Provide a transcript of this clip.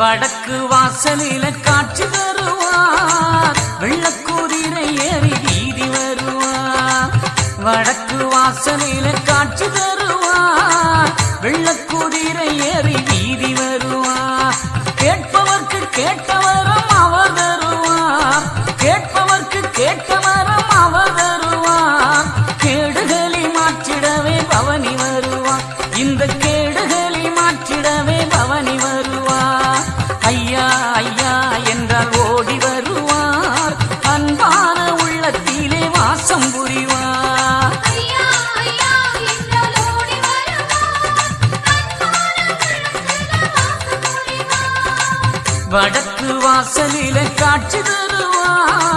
வடக்கு வாசலில காட்சி தருவார். வெள்ளக்குதிரை ஏறி வீதி வருவார். வடக்கு வாசலில காட்சி தருவார். வெள்ளக்குதிரை ஏறி வீதி வருவார். கேட்பவர்க்கு கேட்டவரும் அவர் தருவார். கேட்பவர்க்கு கேட்டவரும் அவர் தருவார். கேடுகளை மாற்றிடவே பவனி வருவார். இந்த கேடுகளை மாற்றிடவே பவனி வாசம் புரிவார் வடக்கு வாசலில காட்சி தருவார்.